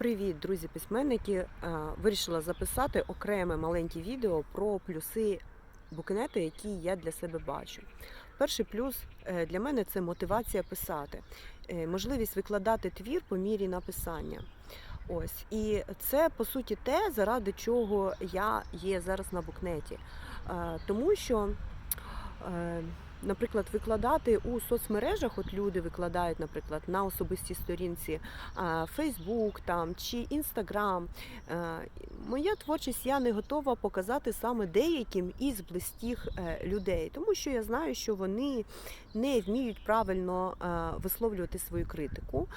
Привіт, друзі-письменники! Е, Вирішила записати окреме маленьке відео про плюси букнету, які я для себе бачу. Перший плюс е, для мене це мотивація писати, Е, можливість викладати твір по мірі написання. Ось і це по суті те, заради чого я є зараз на букнеті. Тому що наприклад, викладати у соцмережах, от люди викладають, наприклад, на особистій сторінці Facebook там чи Instagram. Е, Моя творчість я не готова показати саме деяким із близьких е, людей, тому що я знаю, що вони не вміють правильно е, висловлювати свою критику.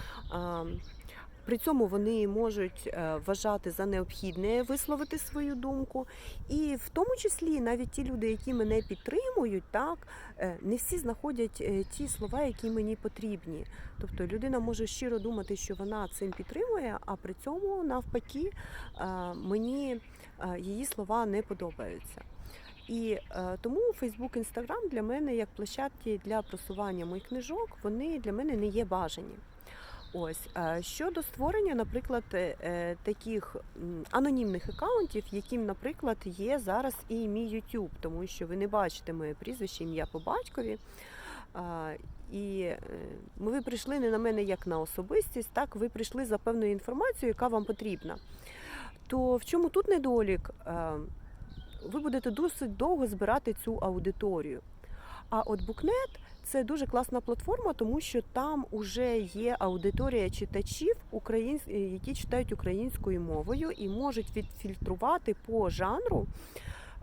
При цьому вони можуть е, вважати за необхідне висловити свою думку, і в тому числі навіть ті люди, які мене підтримують, так е, не всі знаходять е, ті слова, які мені потрібні. Тобто людина може щиро думати, що вона цим підтримує, а при цьому навпаки мені її слова не подобаються. І е, тому Facebook, Instagram для мене як площадки для просування моїх книжок, вони для мене не є бажані. Ось е, щодо створення, наприклад, е, е, таких анонімних акаунтів, яким, наприклад, є зараз і мій YouTube, тому що ви не бачите моє прізвище, ім'я по батькові. І ви прийшли не на мене як на особистість, так ви прийшли за певною інформацією, яка вам потрібна. То в чому тут недолік? Ви будете досить довго збирати цю аудиторію. А от Букнет це дуже класна платформа, тому що там вже є аудиторія читачів, е, які читають українською мовою і можуть відфільтрувати по жанру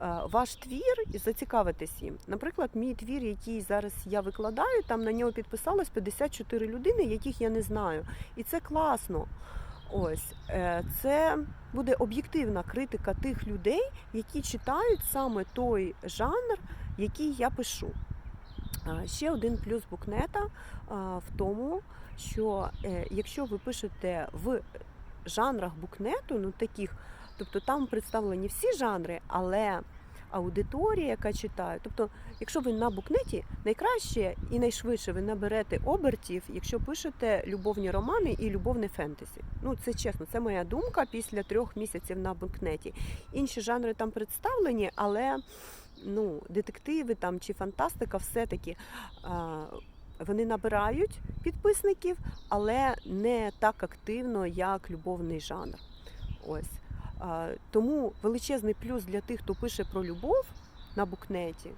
е, ваш твір і зацікавитись їм. Наприклад, мій твір, який зараз я викладаю, там на нього підписалось 54 людини, яких я не знаю. І це класно. Ось е, це буде об'єктивна критика тих людей, які читають саме той жанр, який я пишу. Ще один плюс букнета в тому, що е, якщо ви пишете в жанрах букнету, ну таких, тобто там представлені всі жанри, але аудиторія, яка читає, тобто, якщо ви на букнеті, найкраще і найшвидше ви наберете обертів, якщо пишете любовні романи і любовне фентезі. Ну це чесно, це моя думка після трьох місяців на букнеті. Інші жанри там представлені, але ну, детективи там чи фантастика, все-таки вони набирають підписників, але не так активно, як любовний жанр. Ось. Тому величезний плюс для тих, хто пише про любов на букнеті.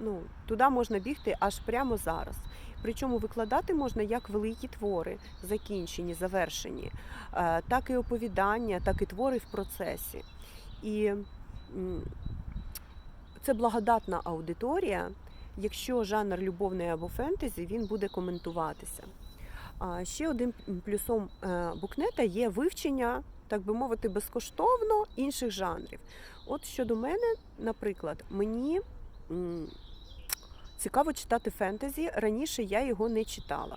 Ну, туди можна бігти аж прямо зараз. Причому викладати можна як великі твори, закінчені, завершені, так і оповідання, так і твори в процесі. І це благодатна аудиторія. Якщо жанр любовний або фентезі, він буде коментуватися. А ще один плюсом е, букнета є вивчення, так би мовити, безкоштовно інших жанрів. От щодо мене, наприклад, мені цікаво читати фентезі. Раніше я його не читала.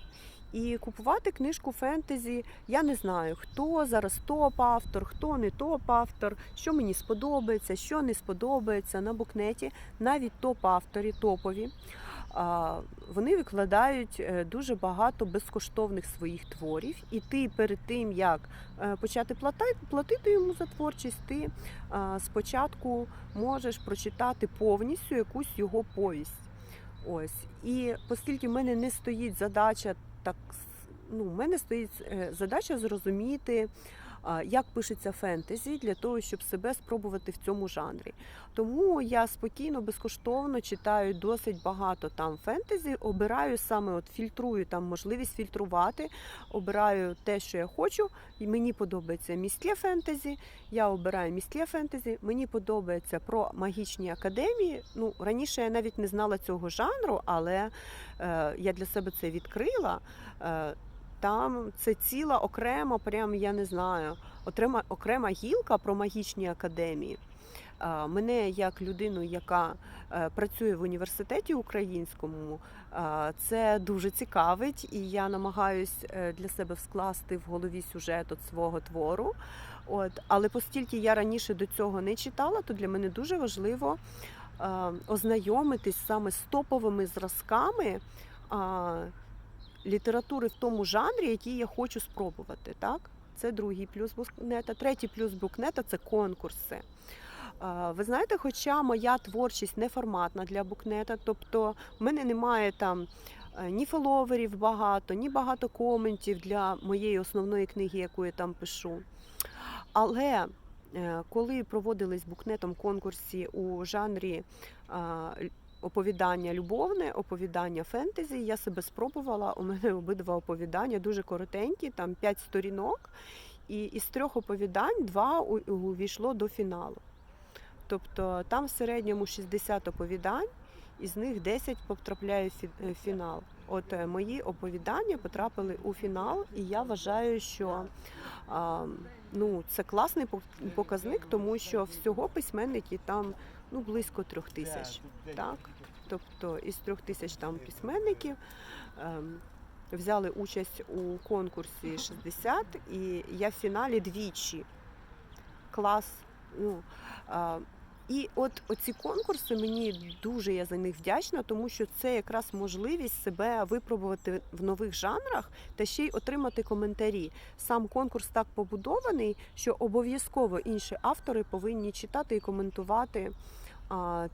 І купувати книжку фентезі я не знаю, хто зараз топ-автор, хто не топ-автор, що мені сподобається, що не сподобається на букнеті. Навіть топ-автори, топові. Вони викладають е, дуже багато безкоштовних своїх творів, і ти перед тим як е, почати платити, йому за творчість, ти спочатку можеш прочитати повністю якусь його повість. Ось і оскільки в мене не стоїть задача ну, в мене стоїть е, задача зрозуміти, як пишеться фентезі для того, щоб себе спробувати в цьому жанрі. Тому я спокійно, безкоштовно читаю досить багато там фентезі, обираю саме, от фільтрую там можливість фільтрувати, обираю те, що я хочу. І мені подобається міське фентезі. Я обираю міське фентезі. Мені подобається про магічні академії. Ну раніше я навіть не знала цього жанру, але е, я для себе це відкрила. Е, там це ціла окрема, прям я не знаю, окрема, окрема гілка про магічні академії. Мене як людину, яка е, працює в університеті українському, е, це дуже цікавить, і я намагаюсь е, для себе скласти в голові сюжет от свого твору. От, але оскільки я раніше до цього не читала, то для мене дуже важливо ознайомитись саме з топовими зразками. Літератури в тому жанрі, який я хочу спробувати, так? Це другий плюс букнета. Третій плюс букнета це конкурси. Ви знаєте, хоча моя творчість не форматна для букнета, тобто в мене немає там е, ні фоловерів багато, ні багато коментів для моєї основної книги, яку я там пишу. Але е, коли проводились букнетом конкурсі у жанрі оповідання любовне, оповідання фентезі, я себе спробувала. У мене обидва оповідання дуже коротенькі, там 5 сторінок. І із трьох оповідань два увійшло до фіналу. Тобто там в середньому 60 оповідань, із них 10 потрапляє в е, фінал. От е, мої оповідання потрапили у фінал, і я вважаю, що а, ну, це класний показник, тому що всього письменників там ну, близько трьох тисяч. Так? Тобто із трьох тисяч там письменників ем, взяли участь у конкурсі 60, і я в фіналі двічі. Клас. Ну, і от оці конкурси мені дуже я за них вдячна, тому що це якраз можливість себе випробувати в нових жанрах та ще й отримати коментарі. Сам конкурс так побудований, що обов'язково інші автори повинні читати і коментувати а,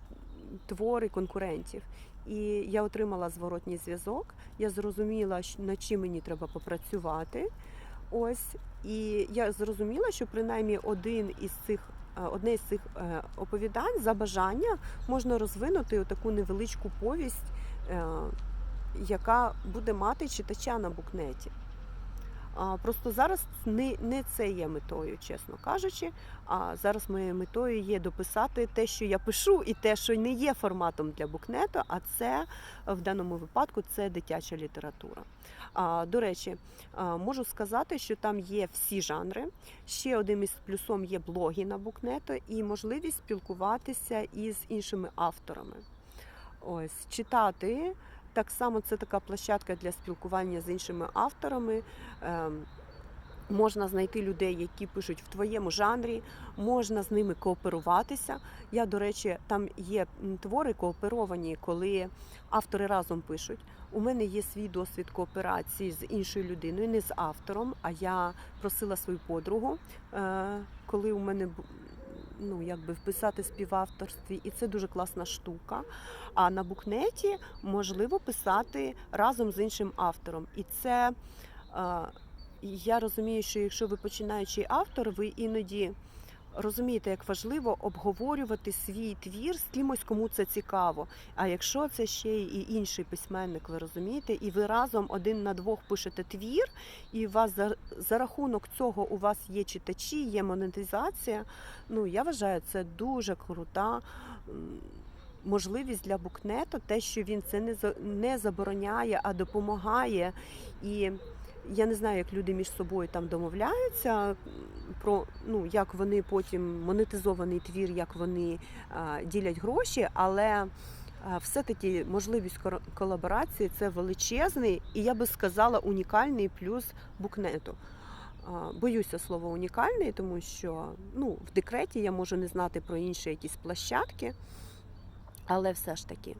твори конкурентів. І я отримала зворотній зв'язок. Я зрозуміла, над чим мені треба попрацювати. Ось і я зрозуміла, що принаймні один із цих одне з цих е, оповідань за бажання можна розвинути таку невеличку повість, е, яка буде мати читача на букнеті. Просто зараз не, не це є метою, чесно кажучи. А зараз моєю метою є дописати те, що я пишу, і те, що не є форматом для букнету, а це в даному випадку це дитяча література. А, До речі, можу сказати, що там є всі жанри. Ще одним із плюсом є блоги на букнето і можливість спілкуватися із іншими авторами. Ось читати. Так само це така площадка для спілкування з іншими авторами. Ем, Можна знайти людей, які пишуть в твоєму жанрі, можна з ними кооперуватися. Я, до речі, там є твори кооперовані, коли автори разом пишуть. У мене є свій досвід кооперації з іншою людиною, не з автором. А я просила свою подругу, е, коли у мене ну, якби вписати співавторстві, і це дуже класна штука. А на букнеті можливо писати разом з іншим автором. І це е, я розумію, що якщо ви починаючий автор, ви іноді розумієте, як важливо обговорювати свій твір з кимось, кому це цікаво. А якщо це ще і інший письменник, ви розумієте, і ви разом один на двох пишете твір, і вас за, за рахунок цього у вас є читачі, є монетизація. Ну я вважаю, це дуже крута. Можливість для букнету, те, що він це не не забороняє, а допомагає. І я не знаю, як люди між собою там домовляються про ну як вони потім монетизований твір, як вони а, ділять гроші, але а, все-таки можливість колаборації це величезний і я би сказала унікальний плюс букнету. Боюся слова унікальний, тому що ну, в декреті я можу не знати про інші якісь площадки, але все ж таки.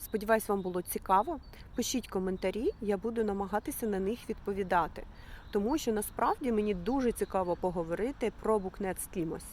Сподіваюсь, вам було цікаво. Пишіть коментарі, я буду намагатися на них відповідати. Тому що насправді мені дуже цікаво поговорити про букнет з.